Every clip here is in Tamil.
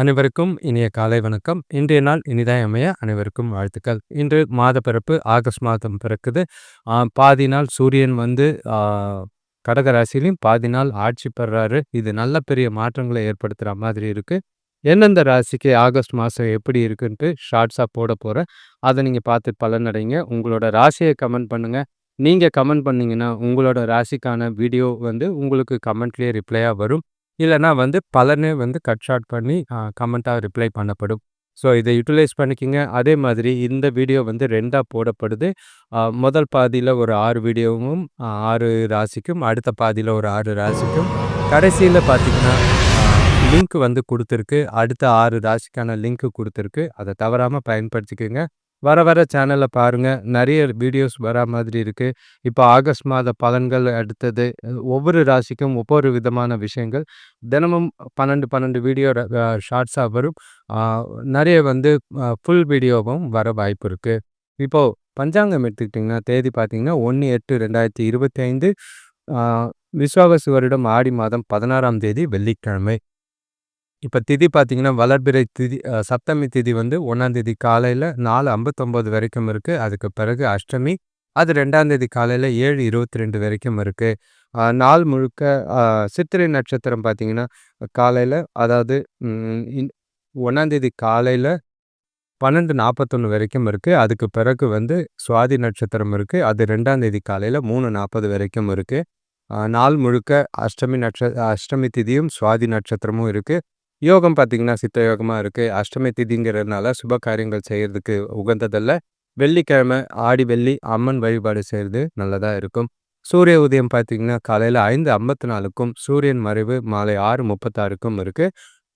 அனைவருக்கும் இனிய காலை வணக்கம். இன்றைய நாள் இனிதாய் அமைய அனைவருக்கும் வாழ்த்துக்கள். இன்று மாத பிறப்பு ஆகஸ்ட் மாதம் பிறக்குது. பாதி நாள் சூரியன் வந்து கடகராசிலையும் பாதி நாள் ஆட்சி பெறாரு. இது நல்ல பெரிய மாற்றங்களை ஏற்படுத்துகிற மாதிரி இருக்குது எந்தெந்த ராசிக்கு ஆகஸ்ட் மாதம் எப்படி இருக்குன்ட்டு ஷார்ட்ஸாக போட போகிறேன் அதை நீங்கள் பார்த்து பலனடைங்க. உங்களோட ராசியை கமெண்ட் பண்ணுங்கள் நீங்கள் கமெண்ட் பண்ணிங்கன்னா உங்களோட ராசிக்கான வீடியோ வந்து உங்களுக்கு கமெண்ட்லேயே ரிப்ளையாக வரும். இல்லைனா வந்து பலனே வந்து கட் ஷார்ட் பண்ணி கமெண்ட்டாக ரிப்ளை பண்ணப்படும். ஸோ இதை யூட்டிலைஸ் பண்ணிக்கிங்க. அதே மாதிரி இந்த வீடியோ வந்து ரெண்டாக போடப்படுது. முதல் பாதியில் ஒரு ஆறு வீடியோவும் ஆறு ராசிக்கும் அடுத்த பாதியில் ஒரு ஆறு ராசிக்கும். கடைசியில் பார்த்திங்கன்னா லிங்க் வந்து கொடுத்துருக்கு. அடுத்த ஆறு ராசிக்கான லிங்க் கொடுத்துருக்கு. அதை தவறாமல் பயன்படுத்திக்கோங்க. வர வர சேனலில் பாருங்கள் நிறைய வீடியோஸ் வர மாதிரி இருக்குது இப்போ ஆகஸ்ட் மாத பலன்கள் அடுத்தது ஒவ்வொரு ராசிக்கும் ஒவ்வொரு விதமான விஷயங்கள். தினமும் பன்னெண்டு பன்னெண்டு வீடியோ ஷார்ட்ஸாக வரும். நிறைய வந்து ஃபுல் வீடியோவும் வர வாய்ப்பு இருக்குது இப்போது பஞ்சாங்கம் எடுத்துக்கிட்டிங்கன்னா தேதி பார்த்தீங்கன்னா ஒன்று எட்டு ரெண்டாயிரத்தி இருபத்தி ஐந்து விஸ்வாவசு வருடம் ஆடி மாதம் பதினாறாம் தேதி வெள்ளிக்கிழமை. இப்போ திதி பார்த்திங்கன்னா வளர்பிறை திதி சப்தமி திதி வந்து ஒன்றாந்தேதி காலையில் நாலு ஐம்பத்தொம்போது வரைக்கும் இருக்குது அதுக்கு பிறகு அஷ்டமி அது ரெண்டாந்தேதி காலையில் ஏழு இருபத்தி ரெண்டு வரைக்கும் இருக்குது நாள் முழுக்க சித்திரை நட்சத்திரம் பார்த்தீங்கன்னா காலையில் அதாவது ஒன்றாந்தேதி காலையில் பன்னெண்டு நாற்பத்தொன்று வரைக்கும் இருக்குது அதுக்கு பிறகு வந்து சுவாதி நட்சத்திரம் இருக்குது அது ரெண்டாந்தேதி காலையில் மூணு நாற்பது வரைக்கும் இருக்குது நாள் முழுக்க அஷ்டமி நட்ச அஷ்டமி திதியும் சுவாதி நட்சத்திரமும் இருக்குது யோகம் பார்த்தீங்கன்னா சித்த யோகமாக இருக்குது அஷ்டமி திதிங்கிறதுனால சுப காரியங்கள் செய்கிறதுக்கு உகந்ததல்ல. வெள்ளிக்கிழமை ஆடி வெள்ளி அம்மன் வழிபாடு செய்கிறது நல்லதாக இருக்கும். சூரிய உதயம் பார்த்தீங்கன்னா காலையில் ஐந்து ஐம்பத்தி நாலுக்கும் சூரியன் மறைவு மாலை ஆறு முப்பத்தாறுக்கும் இருக்குது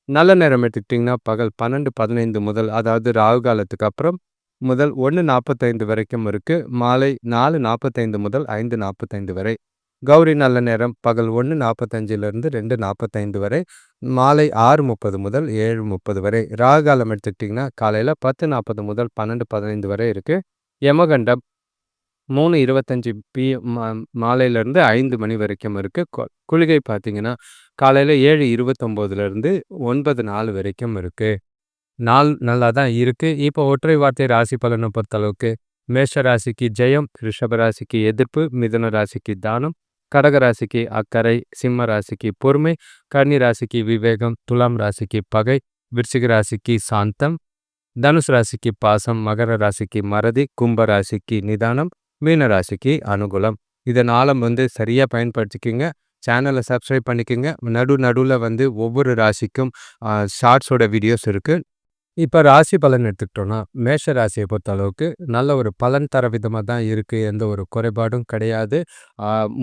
நல்ல நேரம் எடுத்துக்கிட்டிங்கன்னா பகல் பன்னெண்டு பதினைந்து முதல் அதாவது ராகு காலத்துக்கு அப்புறம் முதல் ஒன்று நாற்பத்தைந்து வரைக்கும் இருக்குது மாலை நாலு நாற்பத்தைந்து முதல் ஐந்து நாற்பத்தைந்து வரை. கௌரி நல்ல நேரம் பகல் ஒன்று நாற்பத்தஞ்சிலிருந்து ரெண்டு நாற்பத்தைந்து வரை மாலை ஆறு முப்பது முதல் ஏழு முப்பது வரை. ராகாலம் எடுத்துக்கிட்டிங்கன்னா காலையில் பத்து நாற்பது முதல் பன்னெண்டு பதினைந்து வரை இருக்குது யமகண்டம் மூணு இருபத்தஞ்சி பி மா மாலையிலேருந்து ஐந்து மணி வரைக்கும் இருக்குது குளிகை பார்த்திங்கன்னா காலையில் ஏழு இருபத்தொம்போதுலேருந்து ஒன்பது நாலு வரைக்கும் இருக்குது நாள் நல்லா தான் இருக்குது இப்போ ஒற்றை வார்த்தை ராசி பலனை பொறுத்தளவுக்கு மேஷ ராசிக்கு ஜெயம் ரிஷப ராசிக்கு எதிர்ப்பு மிதுன ராசிக்கு தானம் கடகராசிக்கு அக்கறை சிம்ம ராசிக்கு பொறுமை கன்னி ராசிக்கு விவேகம் துலாம் ராசிக்கு பகை விருச்சிக ராசிக்கு சாந்தம் தனுஷ் ராசிக்கு பாசம் மகர ராசிக்கு மறதி கும்ப ராசிக்கு நிதானம் மீன ராசிக்கு அனுகூலம். இதை நாளம் வந்து சரியாக பயன்படுத்திக்கிங்க. சேனலை சப்ஸ்கிரைப் பண்ணிக்கோங்க. நடு நடுவில் வந்து ஒவ்வொரு ராசிக்கும் ஷார்ட்ஸோட வீடியோஸ் இருக்குது இப்போ ராசி பலன் எடுத்துக்கிட்டோன்னா மேஷ ராசியை பொறுத்த அளவுக்கு நல்ல ஒரு பலன் தர விதமாக தான் இருக்குது எந்த ஒரு குறைபாடும் கிடையாது.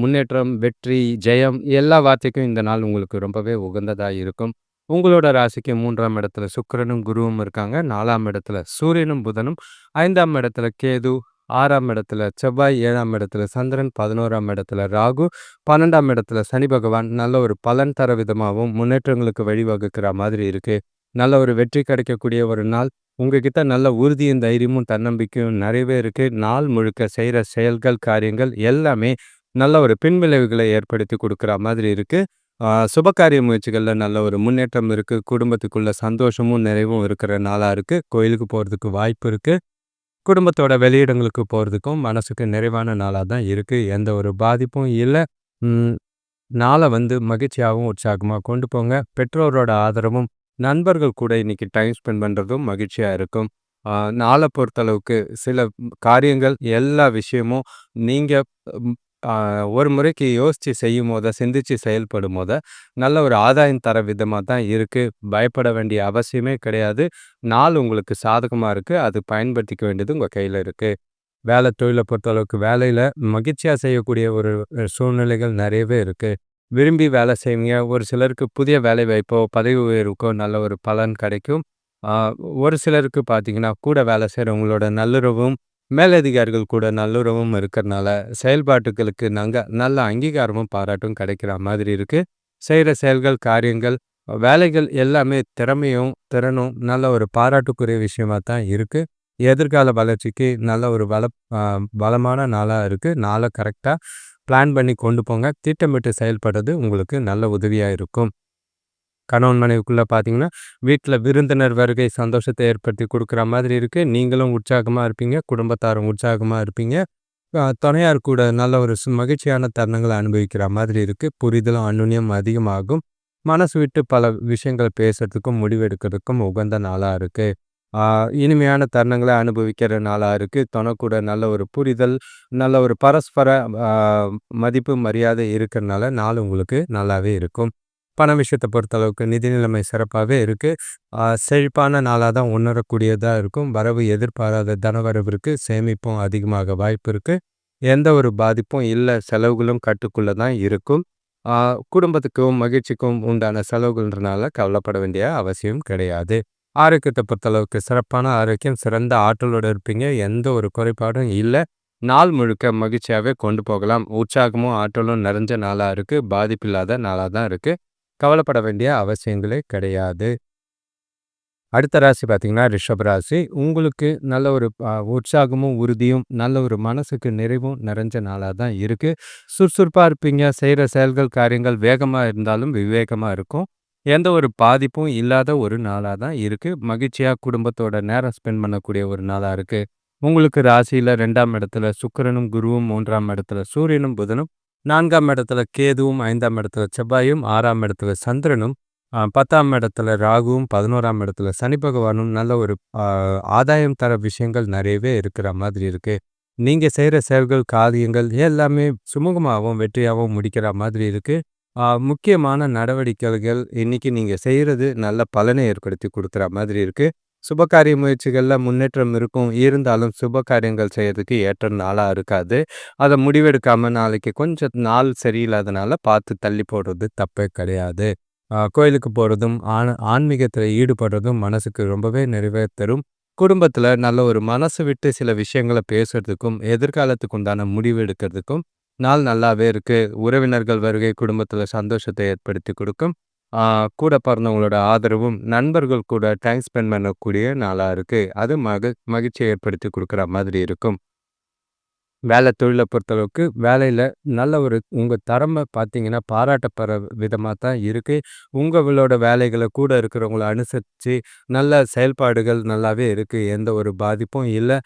முன்னேற்றம் வெற்றி ஜெயம் எல்லா வார்த்தைக்கும் இந்த நாள் உங்களுக்கு ரொம்பவே உகந்ததாக இருக்கும். உங்களோட ராசிக்கு மூன்றாம் இடத்துல சுக்கரனும் குருவும் இருக்காங்க. நாலாம் இடத்துல சூரியனும் புதனும். ஐந்தாம் இடத்துல கேது. ஆறாம் இடத்துல செவ்வாய். ஏழாம் இடத்துல சந்திரன். பதினோராம் இடத்துல ராகு. பன்னெண்டாம் இடத்துல சனி பகவான். நல்ல ஒரு பலன் தர விதமாகவும் முன்னேற்றங்களுக்கு வழிவகுக்கிற மாதிரி இருக்குது நல்ல ஒரு வெற்றி கிடைக்கக்கூடிய ஒரு நாள். உங்ககிட்ட நல்ல உறுதியும் தைரியமும் தன்னம்பிக்கையும் நிறையவே இருக்குது நாள் முழுக்க செய்கிற செயல்கள் காரியங்கள் எல்லாமே நல்ல ஒரு பின்விளைவுகளை ஏற்படுத்தி கொடுக்குற மாதிரி இருக்குது சுபகாரிய முயற்சிகளில் நல்ல ஒரு முன்னேற்றம் இருக்குது குடும்பத்துக்குள்ள சந்தோஷமும் நிறைவும் இருக்கிற நாளாக இருக்குது கோயிலுக்கு போகிறதுக்கு வாய்ப்பு இருக்குது குடும்பத்தோட வெளியிடங்களுக்கு போகிறதுக்கும் மனசுக்கு நிறைவான நாளாக தான் இருக்குது எந்த ஒரு பாதிப்பும் இல்லை. நாளை வந்து மகிழ்ச்சியாகவும் உற்சாகமாக கொண்டு போங்க. பெற்றோரோட ஆதரவும் நண்பர்கள் கூட இன்னைக்கு டைம் ஸ்பெண்ட் பண்ணுறதும் மகிழ்ச்சியாக இருக்கும். நாளை பொறுத்தளவுக்கு சில காரியங்கள் எல்லா விஷயமும் நீங்கள் ஒரு முறைக்கு யோசித்து செய்யும் போத சிந்தித்து செயல்படும் போத நல்ல ஒரு ஆதாயம் தர விதமாக தான் இருக்குது பயப்பட வேண்டிய அவசியமே கிடையாது. நாள் உங்களுக்கு சாதகமாக இருக்குது அது பயன்படுத்திக்க வேண்டியது உங்கள் கையில் இருக்குது வேலை தொழிலை பொறுத்தளவுக்கு வேலையில் மகிழ்ச்சியாக செய்யக்கூடிய ஒரு சூழ்நிலைகள் நிறையவே இருக்குது விரும்பி வேலை செய்வீங்க. ஒரு சிலருக்கு புதிய வேலை வாய்ப்போ பதவி உயர்வுக்கோ நல்ல ஒரு பலன் கிடைக்கும். ஒரு சிலருக்கு பார்த்தீங்கன்னா கூட வேலை செய்கிறவங்களோட நல்லுறவும் மேலதிகாரிகள் கூட நல்லுறவும் இருக்கிறனால செயல்பாட்டுகளுக்கு நாங்கள் நல்ல அங்கீகாரமும் பாராட்டும் கிடைக்கிற மாதிரி இருக்குது செய்கிற செயல்கள் காரியங்கள் வேலைகள் எல்லாமே திறமையும் திறனும் நல்ல ஒரு பாராட்டுக்குரிய விஷயமாக தான் இருக்குது எதிர்கால வளர்ச்சிக்கு நல்ல ஒரு பல பலமான நாளாக இருக்குது நாளை கரெக்டாக பிளான் பண்ணி கொண்டு போங்க திட்டமிட்டு செயல்படுறது உங்களுக்கு நல்ல உதவியாக இருக்கும் கணவன் மனைவிக்குள்ளே பார்த்தீங்கன்னா, வீட்டில் விருந்தினர் வருகை சந்தோஷத்தை ஏற்படுத்தி கொடுக்குற மாதிரி இருக்குது நீங்களும் உற்சாகமாக இருப்பீங்க. குடும்பத்தாரும் உற்சாகமாக இருப்பீங்க. துணையார் கூட நல்ல ஒரு மகிழ்ச்சியான தருணங்களை அனுபவிக்கிற மாதிரி இருக்குது புரிதலும், அந்யோன்யம் அதிகமாகும். மனசு விட்டு பல விஷயங்கள் பேசுறதுக்கும், முடிவெடுக்கிறதுக்கும் உகந்த நாளாக இருக்குது இனிமையான தருணங்களை அனுபவிக்கிற நாளாக இருக்குது தனக்கூட நல்ல ஒரு புரிதல், நல்ல ஒரு பரஸ்பர மதிப்பு, மரியாதை இருக்கிறனால நாள் உங்களுக்கு நல்லாவே இருக்கும். பண விஷயத்தை பொறுத்தளவுக்கு நிதி நிலைமை சிறப்பாகவே இருக்குது செழிப்பான நாளாக தான் உணரக்கூடியதாக இருக்கும். வரவு எதிர்பாராத தனவரவு சேமிப்பும் அதிகமாக வாய்ப்பு இருக்குது எந்த ஒரு பாதிப்பும் இல்லை செலவுகளும் கட்டுக்குள்ளே தான் இருக்கும். குடும்பத்துக்கும், மகிழ்ச்சிக்கும் உண்டான செலவுகள்ன்றனால கவலைப்பட வேண்டிய அவசியம் கிடையாது. ஆரோக்கியத்தை பொறுத்தளவுக்கு சிறப்பான ஆரோக்கியம், சிறந்த ஆற்றலோட இருப்பீங்க. எந்த ஒரு குறைபாடும் இல்ல. நாள் முழுக்க மகிழ்ச்சியாவே கொண்டு போகலாம். உற்சாகமும், ஆற்றலும் நிறைஞ்ச நாளா இருக்கு. பாதிப்பில்லாத நாளா தான் இருக்கு. கவலைப்பட வேண்டிய அவசியங்களே கிடையாது. அடுத்த ராசி பார்த்தீங்கன்னா, ரிஷப ராசி. உங்களுக்கு நல்ல ஒரு உற்சாகமும், உறுதியும், நல்ல ஒரு மனசுக்கு நிறைவும் நிறைஞ்ச நாளா தான் இருக்கு. சுறுசுறுப்பா இருப்பீங்க. செய்கிற செயல்கள், காரியங்கள் வேகமா இருந்தாலும் விவேகமா இருக்கும். எந்த ஒரு பாதிப்பும் இல்லாத ஒரு நாளாக தான் இருக்கு. மகிழ்ச்சியா குடும்பத்தோட நேரம் ஸ்பெண்ட் பண்ணக்கூடிய ஒரு நாளா இருக்கு. உங்களுக்கு ராசியில் ரெண்டாம் இடத்துல சுக்கரனும் குருவும், மூன்றாம் இடத்துல சூரியனும், புதனும், நான்காம் இடத்துல கேதுவும், ஐந்தாம் இடத்துல செவ்வாயும், ஆறாம் இடத்துல சந்திரனும், பத்தாம் இடத்துல ராகுவும், 11ஆம் இடத்துல சனி பகவானும் நல்ல ஒரு ஆ ஆதாயம் தர விஷயங்கள் நிறையவே இருக்கிற மாதிரி இருக்கு. நீங்க செய்கிற செயல்கள், காரியங்கள் எல்லாமே சுமூகமாகவும் வெற்றியாகவும் முடிக்கிற மாதிரி இருக்கு. முக்கியமான நடவடிக்கைகள் இன்னைக்கு நீங்க செய்கிறது நல்ல பலனை ஏற்படுத்தி கொடுக்குற மாதிரி இருக்கு. சுபகாரிய முயற்சிகளில் முன்னேற்றம் இருக்கும். இருந்தாலும் சுப காரியங்கள் செய்யறதுக்கு ஏற்ற நாளாக இருக்காது. அதை முடிவெடுக்காம நாளைக்கு கொஞ்சம் நாள் சரியில்லாதனால பார்த்து தள்ளி போடுறது தப்பே கிடையாது. கோயிலுக்கு போறதும், ஆன ஆன்மீகத்தில் ஈடுபடுறதும் மனசுக்கு ரொம்பவே நிறைவே தரும். குடும்பத்தில நல்ல ஒரு மனசு விட்டு சில விஷயங்களை பேசுறதுக்கும், எதிர்காலத்துக்கு உண்டான முடிவு எடுக்கிறதுக்கும் நாள் நல்லாவே இருக்கு. உறவினர்கள் வருகை குடும்பத்தில் சந்தோஷத்தை ஏற்படுத்தி கொடுக்கும் ஆ கூட பிறந்தவங்களோட ஆதரவும், நண்பர்கள் கூட டைம் ஸ்பெண்ட் பண்ணக்கூடிய நாளா இருக்கு. அது மக மகிழ்ச்சியை ஏற்படுத்தி கொடுக்குற மாதிரி இருக்கும். வேலை தொழிலை பொறுத்தளவுக்கு, வேலையில் நல்ல ஒரு உங்கள் திறமை பார்த்தீங்கன்னா, பாராட்டப்படுற விதமாக தான் இருக்குது உங்களோட வேலைகளை கூட இருக்கிறவங்கள அனுசரித்து நல்ல செயல்பாடுகள் நல்லாவே இருக்குது எந்த ஒரு பாதிப்பும் இல்லை.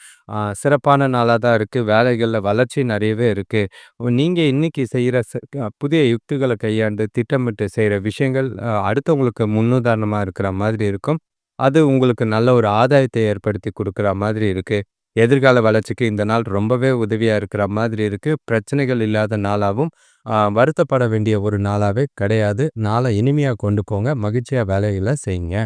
சிறப்பான நாளாக தான் இருக்குது வேலைகளில் வளர்ச்சி நிறையவே இருக்குது நீங்கள் இன்னைக்கு செய்கிற ச புதிய யுக்திகளை கையாண்டு திட்டமிட்டு செய்கிற விஷயங்கள் அடுத்தவங்களுக்கு முன்னுதாரணமாக இருக்கிற மாதிரி இருக்கும். அது உங்களுக்கு நல்ல ஒரு ஆதாயத்தை ஏற்படுத்தி கொடுக்குற மாதிரி இருக்குது எதிர்கால வளர்ச்சிக்கு இந்த நாள் ரொம்பவே உதவியாக இருக்கிற மாதிரி இருக்குது பிரச்சனைகள் இல்லாத நாளாகவும் வருத்தப்பட வேண்டிய ஒரு நாளாகவே கிடையாது. நாளை இனிமையாக கொண்டு போங்க. மகிழ்ச்சியாக வேலைகளை செய்யுங்க.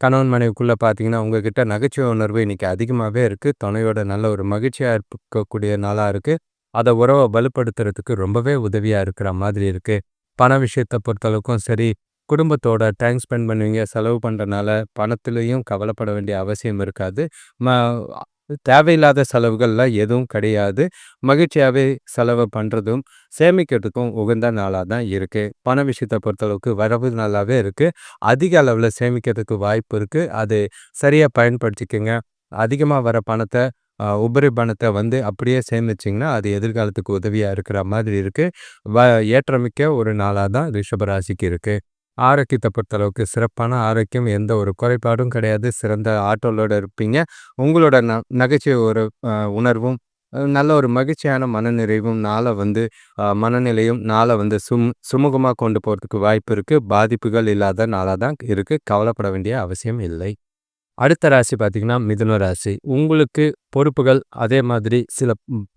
கணவன் மனைவிக்குள்ளே பார்த்தீங்கன்னா, உங்ககிட்ட நகைச்சுவை உணர்வு இன்னைக்கு அதிகமாகவே இருக்குது துணையோட நல்ல ஒரு மகிழ்ச்சியாக இருக்கக்கூடிய நாளாக இருக்குது அதை உறவை வலுப்படுத்துறதுக்கு ரொம்பவே உதவியாக இருக்கிற மாதிரி இருக்குது பண விஷயத்தை பொறுத்தளவுக்கும் சரி, குடும்பத்தோட டைம் ஸ்பெண்ட் பண்ணுவீங்க. செலவு பண்ணுறனால பணத்துலேயும் கவலைப்பட வேண்டிய அவசியம் இருக்காது. ம தேவையில்லாத செலவுகள்லாம் எதுவும் கிடையாது. மகிழ்ச்சியாகவே செலவு பண்ணுறதும் சேமிக்கிறதுக்கும் உகந்த நாளாக தான் இருக்குது பண விஷயத்தை பொறுத்தளவுக்கு வரவு நல்லாவே இருக்குது அதிக அளவில் சேமிக்கிறதுக்கு வாய்ப்பு இருக்குது அது சரியாக பயன்படுத்திக்கோங்க. அதிகமாக வர பணத்தை உபரி பணத்தை வந்து அப்படியே சேமிச்சிங்கன்னா அது எதிர்காலத்துக்கு உதவியாக இருக்கிற மாதிரி இருக்குது வ ஏற்றமிக்க ஒரு நாளாக தான் ரிஷபராசிக்கு இருக்குது ஆரோக்கியத்த பொறுத்தளவுக்கு சிறப்பான ஆரோக்கியம். எந்த ஒரு குறைபாடும் கிடையாது. சிறந்த ஆற்றலோடு இருப்பீங்க. உங்களோட ந நகைச்சுவை ஒரு உணர்வும், நல்ல ஒரு மகிழ்ச்சியான மனநிறைவும் நாளை வந்து மனநிலையும் நாளை வந்து சும் சுமூகமாக கொண்டு போகிறதுக்கு வாய்ப்பு இருக்குது பாதிப்புகள் இல்லாத நாளாக தான் இருக்குது கவலைப்பட வேண்டிய அவசியம் இல்லை. அடுத்த ராசி பார்த்தீங்கன்னா, மிதுன ராசி. உங்களுக்கு பொறுப்புகள், அதே மாதிரி சில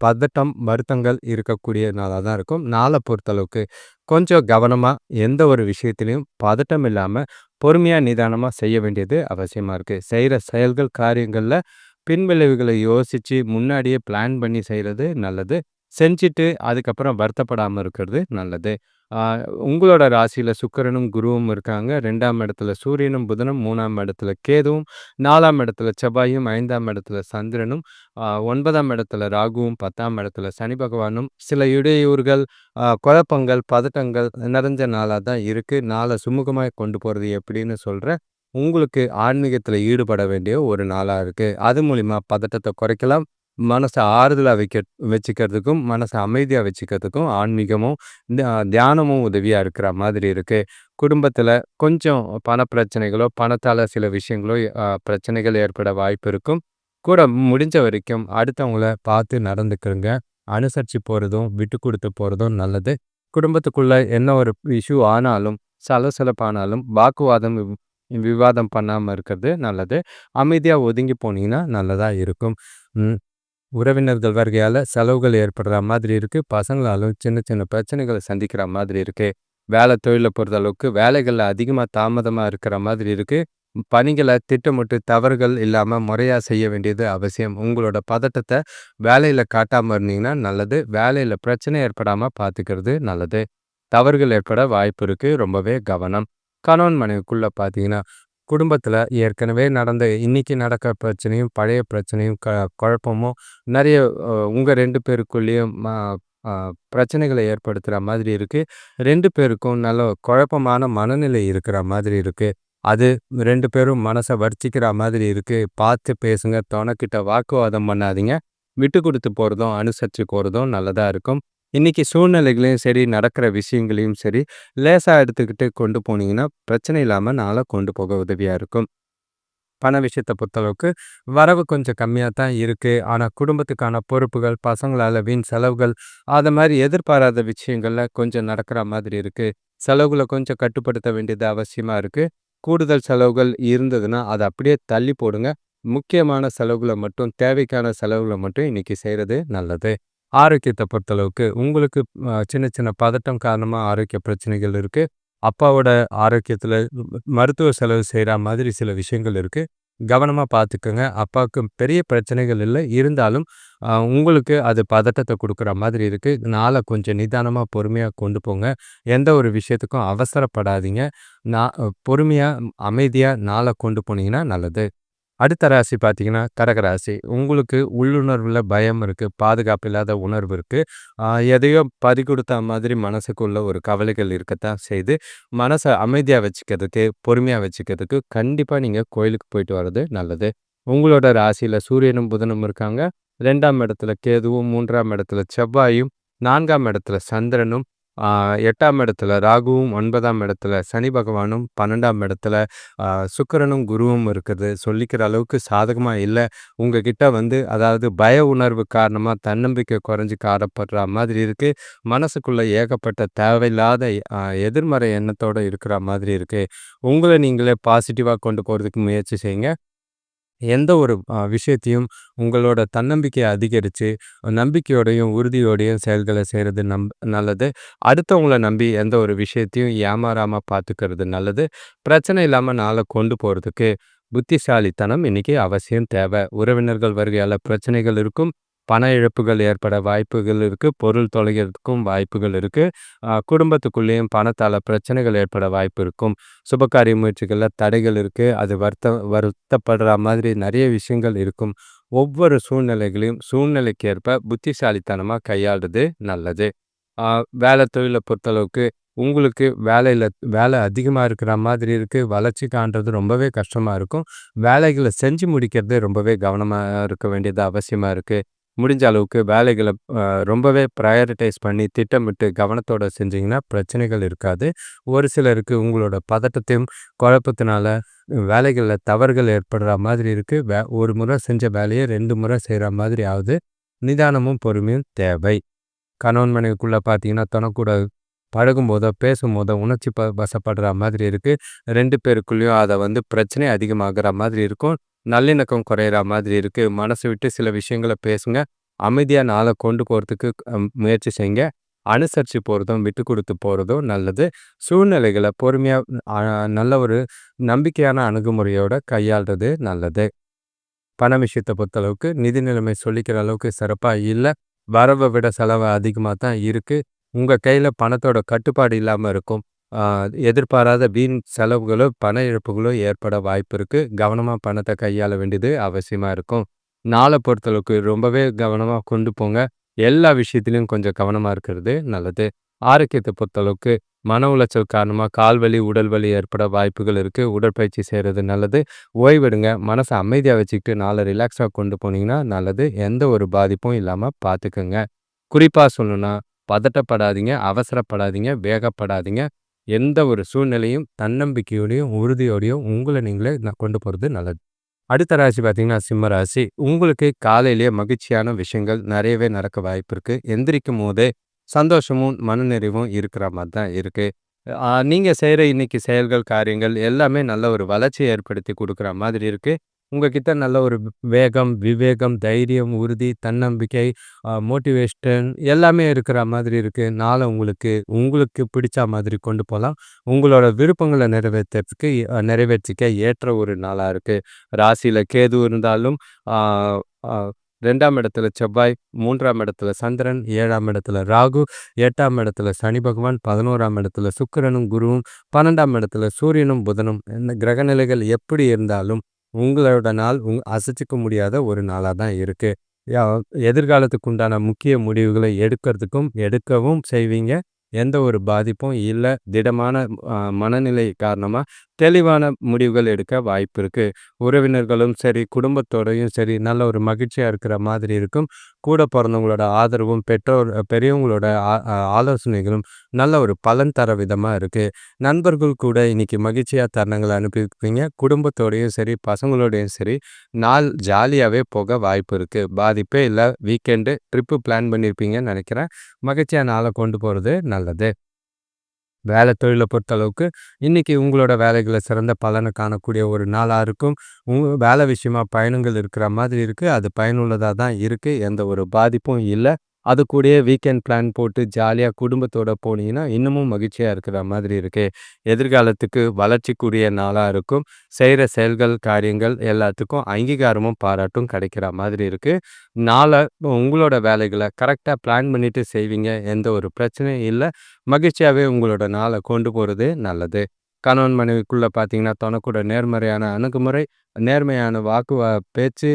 பதட்டம், வருத்தங்கள் இருக்கக்கூடிய நாளாக தான் இருக்கும். நாளை பொறுத்தளவுக்கு கொஞ்சம் கவனமாக எந்த ஒரு விஷயத்திலையும் பதட்டம் இல்லாமல் பொறுமையாக நிதானமாக செய்ய வேண்டியது அவசியமாக இருக்குது செய்கிற செயல்கள், காரியங்களில் பின்விளைவுகளை யோசித்து முன்னாடியே பிளான் பண்ணி செய்கிறது நல்லது. செஞ்சுட்டு அதுக்கப்புறம் வருத்தப்படாமல் இருக்கிறது நல்லது. உங்களோட ராசியில் சுக்கிரனும், குருவும் இருக்காங்க. ரெண்டாம் இடத்துல சூரியனும், புதனும், மூணாம் இடத்துல கேதுவும், நாலாம் இடத்துல செவ்வாயும், ஐந்தாம் இடத்துல சந்திரனும், ஒன்பதாம் இடத்துல ராகுவும், 10ஆம் இடத்துல சனி பகவானும், சில இடையூறுகள், குழப்பங்கள், பதட்டங்கள் நிறைஞ்ச நாளாக தான் இருக்குது நாளை சுமூகமாக கொண்டு போகிறது எப்படின்னு சொல்கிறேன் உங்களுக்கு ஆன்மீகத்தில் ஈடுபட வேண்டிய ஒரு நாளாக இருக்குது அது மூலிமா பதட்டத்தை குறைக்கலாம். மனசை ஆறுதலாக வைக்க வச்சுக்கிறதுக்கும், மனசை அமைதியாக வச்சுக்கிறதுக்கும் ஆன்மீகமும், தியா தியானமும் உதவியாக இருக்கிற மாதிரி இருக்குது குடும்பத்தில் கொஞ்சம் பண பிரச்சனைகளோ, சில விஷயங்களோ பிரச்சனைகள் ஏற்பட வாய்ப்பு இருக்கும். கூட முடிஞ்ச வரைக்கும் அடுத்தவங்கள பார்த்து நடந்துக்கிறங்க அனுசரித்து போகிறதும் விட்டு கொடுத்து போகிறதும் நல்லது. குடும்பத்துக்குள்ள என்ன ஒரு இஷ்யூ ஆனாலும், சலசலப்பானாலும், வாக்குவாதம், விவாதம் பண்ணாமல் இருக்கிறது நல்லது. அமைதியாக ஒதுங்கி போனீங்கன்னா நல்லதாக இருக்கும். உறவினர்கள் வருகையால் செலவுகள் ஏற்படுற மாதிரி இருக்கு. பசங்களாலும் சின்ன சின்ன பிரச்சனைகளை சந்திக்கிற மாதிரி இருக்கு. வேலை தொழில பொறுத்த அளவுக்கு வேலைகள்ல அதிகமா தாமதமா இருக்கிற மாதிரி இருக்கு. பணிகளை திட்டமிட்டு தவறுகள் இல்லாமல் முறையாக செய்ய வேண்டியது அவசியம். உங்களோட பதட்டத்தை வேலையில காட்டாமல் இருந்தீங்கன்னா நல்லது. வேலையில பிரச்சனை ஏற்படாம பார்த்துக்கிறது நல்லது. தவறுகள் ஏற்பட வாய்ப்பு இருக்கு. ரொம்பவே கவனம். கணவன் மனைவிக்குள்ள பார்த்தீங்கன்னா, குடும்பத்தில் ஏற்கனவே நடந்த இன்றைக்கி நடக்கிற பிரச்சனையும், பழைய பிரச்சனையும், க குழப்பமும் நிறைய உங்கள் ரெண்டு பேருக்குள்ளேயும் பிரச்சனைகளை ஏற்படுத்துகிற மாதிரி இருக்குது ரெண்டு பேருக்கும் நல்ல குழப்பமான மனநிலை இருக்கிற மாதிரி இருக்குது அது ரெண்டு பேரும் மனசை வரிச்சிக்கிற மாதிரி இருக்குது பார்த்து பேசுங்க. துணைக்கிட்ட வாக்குவாதம் பண்ணாதீங்க. விட்டு கொடுத்து போகிறதும் அனுசரித்து போகிறதும் நல்லதாக இருக்கும். இன்னைக்கு சூழ்நிலைகளையும் சரி, நடக்கிற விஷயங்களையும் சரி, லேசா எடுத்துக்கிட்டு கொண்டு போனீங்கன்னா, பிரச்சனை இல்லாம நாளாக கொண்டு போக உதவியாக இருக்கும். பண விஷயத்த பொறுத்தளவுக்கு வரவு கொஞ்சம் கம்மியாக தான் இருக்கு. ஆனா குடும்பத்துக்கான பொறுப்புகள், பசங்களால் வீண் செலவுகள், அது மாதிரி எதிர்பாராத விஷயங்கள்ல கொஞ்சம் நடக்கிற மாதிரி இருக்கு. செலவுகளை கொஞ்சம் கட்டுப்படுத்த வேண்டியது அவசியமா இருக்கு. கூடுதல் செலவுகள் இருந்ததுன்னா, அதை அப்படியே தள்ளி போடுங்க. முக்கியமான செலவுகளை மட்டும், தேவைக்கான செலவுகளை மட்டும் இன்னைக்கு செய்கிறது நல்லது. ஆரோக்கியத்தை பொறுத்தளவுக்கு உங்களுக்கு சின்ன சின்ன பதட்டம் காரணமாக ஆரோக்கிய பிரச்சனைகள் இருக்குது அப்பாவோட ஆரோக்கியத்தில் மருத்துவ செலவு செய்கிற மாதிரி சில விஷயங்கள் இருக்குது கவனமாக பார்த்துக்கோங்க அப்பாவுக்கு பெரிய பிரச்சனைகள் இல்லை இருந்தாலும் உங்களுக்கு அது பதட்டத்தை கொடுக்குற மாதிரி இருக்குது நாளை கொஞ்சம் நிதானமாக பொறுமையாக கொண்டு போங்க. எந்த ஒரு விஷயத்துக்கும் அவசரப்படாதீங்க. நான் பொறுமையாக அமைதியாக நாளை கொண்டு போனீங்கன்னா நல்லது. அடுத்த ராசி பார்த்தீங்கன்னா, கரகராசி உங்களுக்கு உள்ளுணர்வில் பயம் இருக்குது பாதுகாப்பு இல்லாத உணர்வு இருக்குது எதையோ எதையோ பறிகொடுத்த மாதிரி மனசுக்குள்ள ஒரு கவலைகள் இருக்கத்தான் செய்து மனசை அமைதியாக வச்சுக்கிறதுக்கு, பொறுமையாக வச்சுக்கிறதுக்கு கண்டிப்பாக நீங்கள் கோயிலுக்கு போயிட்டு வர்றது நல்லது. உங்களோட ராசியில் சூரியனும், புதனும் இருக்காங்க. ரெண்டாம் இடத்துல கேதுவும், மூன்றாம் இடத்துல செவ்வாயும், நான்காம் இடத்துல சந்திரனும், எட்டாம் இடத்துல ராகுவும், ஒன்பதாம் இடத்துல சனி பகவானும், 12ஆம் இடத்துல சுக்கரனும் குருவும் இருக்குது. சொல்லிக்கிற அளவுக்கு சாதகமாக இல்லை. உங்ககிட்ட வந்து அதாவது பய உணர்வு காரணமாக தன்னம்பிக்கை குறைஞ்சி காணப்படுற மாதிரி இருக்குது மனசுக்குள்ளே ஏகப்பட்ட தேவையில்லாத எதிர்மறை எண்ணத்தோடு இருக்கிற மாதிரி இருக்குது உங்களை நீங்களே பாசிட்டிவாக கொண்டு போகிறதுக்கு முயற்சி செய்யுங்க. எந்த ஒரு விஷயத்தையும் உங்களோட தன்னம்பிக்கையை அதிகரித்து நம்பிக்கையோடையும், உறுதியோடையும் செயல்களை செய்கிறது நம் நல்லது. அடுத்தவங்கள நம்பி எந்த ஒரு விஷயத்தையும் ஏமாறாமல் பார்த்துக்கிறது நல்லது. பிரச்சனை இல்லாமல் நாளை கொண்டு போகிறதுக்கு புத்திசாலித்தனம் இன்னைக்கு அவசியம் தேவை உறவினர்கள் வருகையால் பிரச்சனைகள் இருக்கும். பண இழப்புகள் ஏற்பட வாய்ப்புகள் இருக்குது பொருள் தொலைகிறதுக்கும் வாய்ப்புகள் இருக்குது குடும்பத்துக்குள்ளேயும் பணத்தால் பிரச்சனைகள் ஏற்பட வாய்ப்பு இருக்கும். சுபகாரிய முயற்சிகளில் தடைகள் இருக்குது அது வருத்த வருத்தப்படுற மாதிரி நிறைய விஷயங்கள் இருக்கும். ஒவ்வொரு சூழ்நிலைகளையும் சூழ்நிலைக்கு ஏற்ப புத்திசாலித்தனமாக கையாளுறது நல்லது. வேலை தொழிலை பொறுத்தளவுக்கு உங்களுக்கு வேலையில் வேலை அதிகமாக இருக்கிற மாதிரி இருக்குது வளர்ச்சி காண்றது ரொம்பவே கஷ்டமாக இருக்கும். வேலைகளை செஞ்சு முடிக்கிறது ரொம்பவே கவனமாக இருக்க வேண்டியது அவசியமாக இருக்குது முடிஞ்ச அளவுக்கு வேலைகளை ரொம்பவே ப்ரையாரிட்டைஸ் பண்ணி, திட்டமிட்டு கவனத்தோடு செஞ்சிங்கன்னா பிரச்சனைகள் இருக்காது. ஒரு சிலருக்கு உங்களோட பதட்டத்தையும், குழப்பத்தினால வேலைகளில் தவறுகள் ஏற்படுற மாதிரி இருக்குது வே ஒரு முறை செஞ்ச வேலையை ரெண்டு முறை செய்கிற மாதிரி ஆகுது நிதானமும், பொறுமையும் தேவை. கணவன் மனைவிக்குள்ளே பார்த்தீங்கன்னா, தொணக்கூட பழகும்போதோ, பேசும்போதோ உணர்ச்சி ப வசப்படுற மாதிரி இருக்குது ரெண்டு பேருக்குள்ளேயும் அதை வந்து பிரச்சனை அதிகமாகிற மாதிரி இருக்கும். நல்லிணக்கம் குறையிற மாதிரி இருக்கு. மனசு விட்டு சில விஷயங்கள பேசுங்க. அமைதியா நாள கொண்டு போறதுக்கு முயற்சி செய்யுங்க. அனுசரிச்சு போறதும், விட்டு கொடுத்து போறதும் நல்லது. சூழ்நிலைகளை பொறுமையா நல்ல ஒரு நம்பிக்கையான அணுகுமுறையோட கையாள்றது நல்லது. பண விஷயத்த பொறுத்தளவுக்கு நிதி நிலைமை சொல்லிக்கிற அளவுக்கு சிறப்பா இல்ல. வரவை விட செலவு அதிகமா தான் இருக்கு. உங்க கையில பணத்தோட கட்டுப்பாடு இல்லாம இருக்கும். எதிர்பாராத வீண் செலவுகளோ, பண இழப்புகளோ ஏற்பட வாய்ப்பு இருக்கு. கவனமா பணத்தை கையாள வேண்டியது அவசியமா இருக்கும். நாளை பொறுத்தளவுக்கு ரொம்பவே கவனமா கொண்டு போங்க. எல்லா விஷயத்துலையும் கொஞ்சம் கவனமா இருக்கிறது நல்லது. ஆரோக்கியத்தை பொறுத்தளவுக்கு மன உளைச்சல் காரணமாக கால்வலி உடல் வலி ஏற்பட வாய்ப்புகள் இருக்குது உடற்பயிற்சி செய்கிறது நல்லது ஓய்வெடுங்க மனசை அமைதியாக வச்சுக்கிட்டு நாளை ரிலாக்ஸாக கொண்டு போனீங்கன்னா நல்லது எந்த ஒரு பாதிப்பும் இல்லாமல் பார்த்துக்கோங்க குறிப்பாக சொல்லணுன்னா பதட்டப்படாதீங்க அவசரப்படாதீங்க வேகப்படாதீங்க எந்த ஒரு சூழ்நிலையும் தன்னம்பிக்கையோடையும் உறுதியோடையும் உங்களை நீங்களே கொண்டு போகிறது நல்லது. அடுத்த ராசி பார்த்தீங்கன்னா சிம்ம ராசி. உங்களுக்கு காலையிலேயே மகிழ்ச்சியான விஷயங்கள் நிறையவே நடக்க வாய்ப்பு இருக்குது எந்திரிக்கும் போதே சந்தோஷமும் மனநிறைவும் இருக்கிற மாதிரி தான் இருக்குது நீங்கள் செய்கிற இன்னைக்கு செயல்கள் காரியங்கள் எல்லாமே நல்ல ஒரு வளர்ச்சியை ஏற்படுத்தி கொடுக்குற மாதிரி இருக்குது உங்ககிட்ட நல்ல ஒரு வேகம் விவேகம் தைரியம் உறுதி தன்னம்பிக்கை மோட்டிவேஷன் எல்லாமே இருக்கிற மாதிரி இருக்குது நாளை உங்களுக்கு உங்களுக்கு பிடிச்ச மாதிரி கொண்டு போகலாம் உங்களோட விருப்பங்களை நிறைவேற்றுறதுக்கு நிறைவேற்றிக்க ஏற்ற ஒரு நாளாக இருக்குது ராசியில் கேது இருந்தாலும் ரெண்டாம் இடத்துல செவ்வாய் மூன்றாம் இடத்துல சந்திரன் ஏழாம் இடத்துல ராகு எட்டாம் இடத்துல சனி பகவான் பதினோராம் இடத்துல சுக்கிரனும் குருவும் பன்னெண்டாம் இடத்துல சூரியனும் புதனும். இந்த கிரகநிலைகள் எப்படி இருந்தாலும் உங்களோட நாள் உங் அசைச்சிக்க முடியாத ஒரு நாளாக தான் இருக்குது எதிர்காலத்துக்கு உண்டான முக்கிய முடிவுகளை எடுக்கிறதுக்கும் எடுக்கவும் செய்வீங்க. எந்த ஒரு பாதிப்பும் இல்லை. திடமான மனநிலை காரணமாக தெளிவான முடிவுகள் எடுக்க வாய்ப்பு இருக்குது உறவினர்களும் சரி குடும்பத்தோடையும் சரி நல்ல ஒரு மகிழ்ச்சியாக இருக்கிற மாதிரி இருக்கும். கூட பிறந்தவங்களோட ஆதரவும் பெற்றோர் பெரியவங்களோட ஆலோசனைகளும் நல்ல ஒரு பலன் தர விதமாக இருக்குது நண்பர்கள் கூட இன்னைக்கு மகிழ்ச்சியாக தருணங்களை அனுப்பியிருப்பீங்க குடும்பத்தோடையும் சரி பசங்களோடையும் சரி நாள் ஜாலியாகவே போக வாய்ப்பு இருக்குது பாதிப்பே இல்லை. வீக்கெண்டு ட்ரிப்பு பிளான் பண்ணியிருப்பீங்கன்னு நினைக்கிறேன். மகிழ்ச்சியாக நாளை கொண்டு போகிறது நல்லது வேலை தொழிலை பொறுத்தளவுக்கு இன்றைக்கி உங்களோட வேலைகளை சிறந்த பலனை காணக்கூடிய ஒரு நாளாக இருக்கும். உங்கள் வேலை விஷயமா பயணங்கள் இருக்கிற மாதிரி இருக்குது அது பயனுள்ளதாக தான் இருக்குது எந்த ஒரு பாதிப்பும் இல்லை. அது கூடயே வீக்கெண்ட் பிளான் போட்டு ஜாலியாக குடும்பத்தோட போனீங்கன்னா இன்னமும் மகிழ்ச்சியாக இருக்கிற மாதிரி இருக்குது எதிர்காலத்துக்கு வளர்ச்சிக்குரிய நாளாக இருக்கும். செய்கிற செயல்கள் காரியங்கள் எல்லாத்துக்கும் அங்கீகாரமும் பாராட்டும் கிடைக்கிற மாதிரி இருக்குது நாளை உங்களோட வேலைகளை கரெக்டாக பிளான் பண்ணிவிட்டு செய்வீங்க எந்த ஒரு பிரச்சனையும் இல்லை. மகிழ்ச்சியாகவே உங்களோட நாளை கொண்டு போகிறது நல்லது. கணவன் மனைவிக்குள்ளே பார்த்தீங்கன்னா தனக்கூட நேர்மறையான அணுகுமுறை நேர்மையான வாக்கு பேச்சு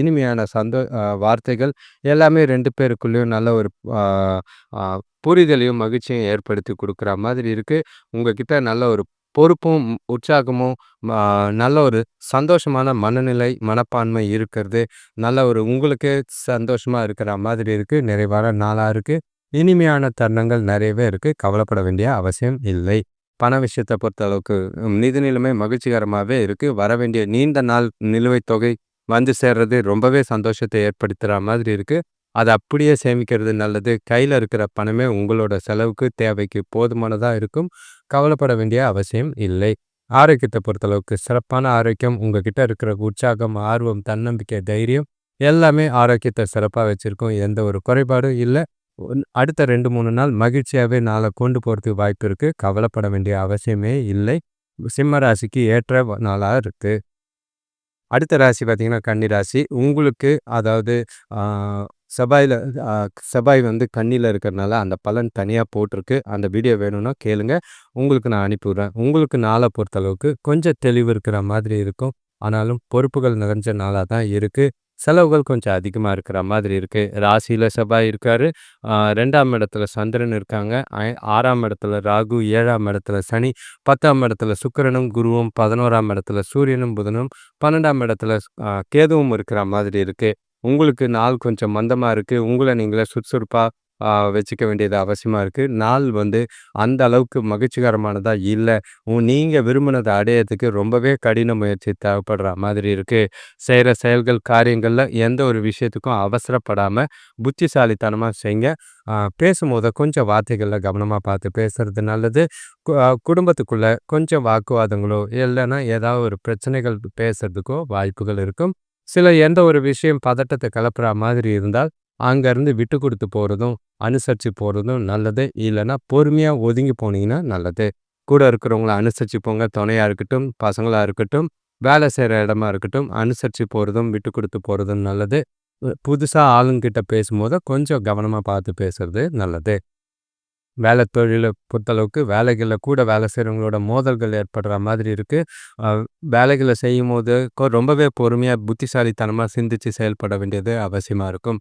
இனிமையான சந்தோ வார்த்தைகள் எல்லாமே ரெண்டு பேருக்குள்ளேயும் நல்ல ஒரு புரிதலையும் மகிழ்ச்சியும் ஏற்படுத்தி கொடுக்குற மாதிரி இருக்குது உங்ககிட்ட நல்ல ஒரு பொறுப்பும் உற்சாகமும் நல்ல ஒரு சந்தோஷமான மனநிலை மனப்பான்மை இருக்கிறது. நல்ல ஒரு உங்களுக்கு சந்தோஷமாக இருக்கிற மாதிரி இருக்குது நிறைவான நாளாக இருக்குது இனிமையான தருணங்கள் நிறையவே இருக்குது கவலைப்பட வேண்டிய அவசியம் இல்லை. பண விஷயத்தை பொறுத்த அளவுக்கு நிதி நிலைமை மகிழ்ச்சிகரமாகவே இருக்குது வர வேண்டிய நீண்ட நாள் நிலுவைத் தொகை வந்து சேர்றது ரொம்பவே சந்தோஷத்தை ஏற்படுத்துகிற மாதிரி இருக்குது அதை அப்படியே சேமிக்கிறது நல்லது. கையில் இருக்கிற பணமே உங்களோட செலவுக்கு தேவைக்கு போதுமானதாக இருக்கும். கவலைப்பட வேண்டிய அவசியம் இல்லை. ஆரோக்கியத்தை பொறுத்தளவுக்கு சிறப்பான ஆரோக்கியம் உங்ககிட்ட இருக்கிற உற்சாகம் ஆர்வம் தன்னம்பிக்கை தைரியம் எல்லாமே ஆரோக்கியத்தை சிறப்பாக வச்சுருக்கோம். எந்த ஒரு குறைபாடும் இல்லை. அடுத்த ரெண்டு மூணு நாள் மகிழ்ச்சியாகவே நாளை கொண்டு போகிறதுக்கு வாய்ப்பு இருக்குது கவலைப்பட வேண்டிய அவசியமே இல்லை. சிம்ம ராசிக்கு ஏற்ற நாளாக இருக்குது அடுத்த ராசி பார்த்திங்கன்னா கன்னி ராசி. உங்களுக்கு அதாவது செவ்வாயில் செவ்வாய் வந்து கண்ணியில் இருக்கிறனால அந்த பலன் தனியாக போட்டிருக்கு. அந்த வீடியோ வேணும்னா கேளுங்க. உங்களுக்கு நான் அனுப்பிவிட்றேன். உங்களுக்கு நாளை பொறுத்தளவுக்கு கொஞ்சம் தெளிவு இருக்கிற மாதிரி இருக்கும். ஆனாலும் பொறுப்புகள் நிறைஞ்ச நாளாக தான் இருக்குது செலவுகள் கொஞ்சம் அதிகமாக இருக்கிற மாதிரி இருக்குது ராசியில் செவ்வாய் இருக்கார். ரெண்டாம் இடத்துல சந்திரன் இருக்காங்க. ஆறாம் இடத்துல ராகு ஏழாம் இடத்துல சனி பத்தாம் இடத்துல சுக்கரனும் குருவும் பதினோராம் இடத்துல சூரியனும் புதனும் பன்னெண்டாம் இடத்துல கேதுவும் இருக்கிற மாதிரி இருக்குது உங்களுக்கு நாள் கொஞ்சம் மந்தமாக இருக்குது உங்களை நீங்களே சுறுசுறுப்பாக வச்சுக்க வேண்டியது அவசியமாக இருக்குது நாள் வந்து அந்த அளவுக்கு மகிழ்ச்சிகரமானதாக இல்லை. நீங்கள் விரும்பினதை அடையிறதுக்கு ரொம்பவே கடின முயற்சி தேவைப்படுற மாதிரி இருக்குது செய்கிற செயல்கள் காரியங்களில் எந்த ஒரு விஷயத்துக்கும் அவசரப்படாமல் புத்திசாலித்தனமாக செய்யுங்க பேசும்போது கொஞ்சம் வார்த்தைகளில் கவனமாக பார்த்து பேசுறது நல்லது. குடும்பத்துக்குள்ளே கொஞ்சம் வாக்குவாதங்களோ இல்லைன்னா ஏதாவது ஒரு பிரச்சனைகள் பேசுறதுக்கோ வாய்ப்புகள் இருக்கும். சில எந்த ஒரு விஷயம் பதட்டத்தை கலப்புற மாதிரி இருந்தால் அங்கேருந்து விட்டு கொடுத்து போகிறதும் அனுசரித்து போகிறதும் நல்லது. இல்லைன்னா பொறுமையாக ஒதுங்கி போனீங்கன்னா நல்லது. கூட இருக்கிறவங்கள அனுசரித்து போங்க. துணையாக இருக்கட்டும் பசங்களாக இருக்கட்டும் வேலை செய்கிற இடமா இருக்கட்டும் அனுசரித்து போகிறதும் விட்டு கொடுத்து போகிறதும் நல்லது. புதுசாக ஆளுங்கிட்ட பேசும்போது கொஞ்சம் கவனமாக பார்த்து பேசுறது நல்லது. வேலை தொழிலை பொறுத்தளவுக்கு வேலைகளில் கூட வேலை செய்கிறவங்களோட மோதல்கள் ஏற்படுற மாதிரி இருக்குது வேலைகளை செய்யும் போது ரொம்பவே பொறுமையாக புத்திசாலித்தனமாக சிந்தித்து செயல்பட வேண்டியது அவசியமாக இருக்கும்.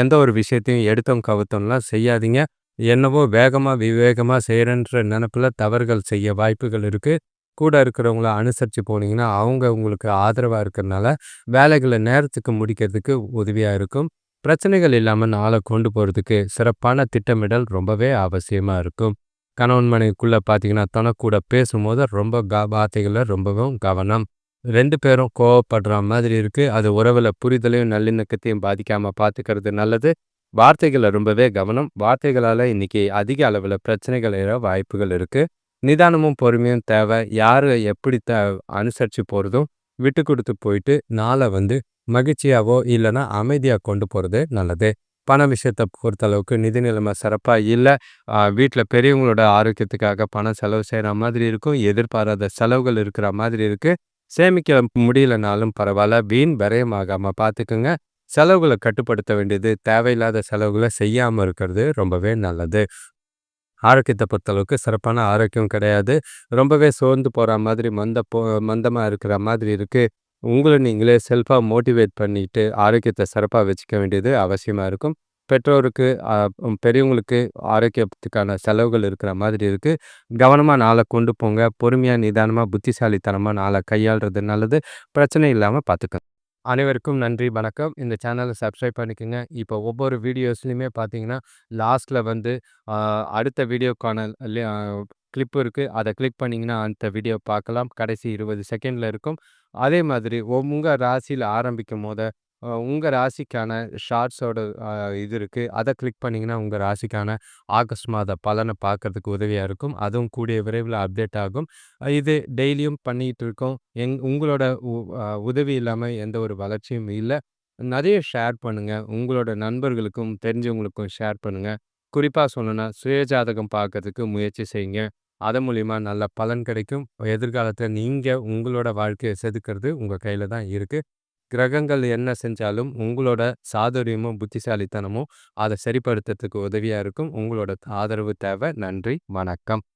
எந்த ஒரு விஷயத்தையும் எடுத்தோம் கவுத்தோம்லாம் செய்யாதீங்க என்னவோ வேகமாக விவேகமாக செய்றேன்ற நினப்பில் தவறுகள் செய்ய வாய்ப்புகள் இருக்குது கூட இருக்கிறவங்கள அனுசரித்து போனீங்கன்னா, அவங்க உங்களுக்கு ஆதரவாக இருக்கிறனால வேலைகளை நேரத்துக்கு முடிக்கிறதுக்கு உதவியாக இருக்கும். பிரச்சனைகள் இல்லாமல் நாளை கொண்டு போகிறதுக்கு சிறப்பான திட்டமிடல் ரொம்பவே அவசியமாக இருக்கும். கணவன் மனைவிக்குள்ளே பார்த்தீங்கன்னா, தனக்கூட பேசும்போது ரொம்ப க வார்த்தைகளில் ரொம்பவும் கவனம். ரெண்டு பேரும் கோவப்படுற மாதிரி இருக்கு. அது உறவுல புரிதலையும், நல்லிணக்கத்தையும் பாதிக்காம பார்த்துக்கிறது நல்லது. வார்த்தைகள்ல ரொம்பவே கவனம். வார்த்தைகளால இன்னைக்கு அதிக அளவில் பிரச்சனைகள் எழ வாய்ப்புகள் இருக்கு. நிதானமும், பொறுமையும் தேவை. யாரு எப்படி த அனுசரிச்சு போறதும், விட்டு கொடுத்து போயிட்டு, நாளை வந்து மகிழ்ச்சியாவோ, இல்லைன்னா அமைதியா கொண்டு போறது நல்லது. பண விஷயத்தை பொறுத்தளவுக்கு நிதி நிலைமை சிறப்பாக இல்லை வீட்டில் பெரியவங்களோட ஆரோக்கியத்துக்காக பணம் செலவு செய்கிற மாதிரி இருக்கும். எதிர்பாராத செலவுகள் இருக்கிற மாதிரி இருக்கு. சேமிக்க முடியலனாலும் பரவாயில்ல வீண் விரயமாகாமல் பார்த்துக்குங்க செலவுகளை கட்டுப்படுத்த வேண்டியது, தேவையில்லாத செலவுகளை செய்யாம இருக்கிறது ரொம்பவே நல்லது. ஆரோக்கியத்தை பொறுத்தளவுக்கு சிறப்பான ஆரோக்கியம் கிடையாது. ரொம்பவே சோர்ந்து போற மாதிரி, மந்த போ மந்தமா இருக்கிற மாதிரி இருக்கு. உங்களை நீங்களே செல்ஃபா மோட்டிவேட் பண்ணிட்டு, ஆரோக்கியத்த சிறப்பா வச்சுக்க வேண்டியது அவசியமா இருக்கும். பெற்றோருக்கு, பெரியவங்களுக்கு ஆரோக்கியத்துக்கான செலவுகள் இருக்கிற மாதிரி இருக்குது கவனமாக நாளை கொண்டு போங்க. பொறுமையாக நிதானமாக புத்திசாலித்தனமாக நாளை கையாளுறது நல்லது. பிரச்சனை இல்லாமல் பார்த்துக்கங்க. அனைவருக்கும் நன்றி, வணக்கம். இந்த சேனலை சப்ஸ்கிரைப் பண்ணிக்கங்க. இப்போ ஒவ்வொரு வீடியோஸ்லையுமே பார்த்தீங்கன்னா, லாஸ்ட்டில் வந்து அடுத்த வீடியோக்கான லி அ கிளிப் இருக்கு. அத கிளிக் பண்ணிங்கன்னா அந்த வீடியோ பார்க்கலாம். கடைசி இருபது செகண்டில் இருக்கும். அதே மாதிரி உங்கள் ராசியில் ஆரம்பிக்கும்போது, அ உங்கள் ராசிக்கான ஷார்ட்ஸோட இது இருக்குது அதை கிளிக் பண்ணிங்கன்னா உங்கள் ராசிக்கான ஆகஸ்ட் மாத பலனை பார்க்கறதுக்கு உதவியாக இருக்கும். அதுவும் கூடிய விரைவில் அப்டேட் ஆகும். இது டெய்லியும் பண்ணிகிட்டு இருக்கோம். எங் உங்களோட உ உதவி இல்லாமல் எந்த ஒரு வளர்ச்சியும் இல்லை நிறைய ஷேர் பண்ணுங்கள் உங்களோட நண்பர்களுக்கும், தெரிஞ்சவங்களுக்கும் ஷேர் பண்ணுங்கள் குறிப்பாக சொல்லணும்னா, சுயஜாதகம் பார்க்கறதுக்கு முயற்சி செய்யுங்க. அதன் மூலிமா நல்ல பலன் கிடைக்கும். எதிர்காலத்தில் நீங்கள் உங்களோட வாழ்க்கையை செதுக்குறது உங்கள் கையில் தான் இருக்குது கிரகங்கள் என்ன செஞ்சாலும், உங்களோட சாதுரியமும், புத்திசாலித்தனமும் அதை சரிப்படுத்துறதுக்கு உதவியாக இருக்கும். உங்களோட ஆதரவு தேவை. நன்றி, வணக்கம்.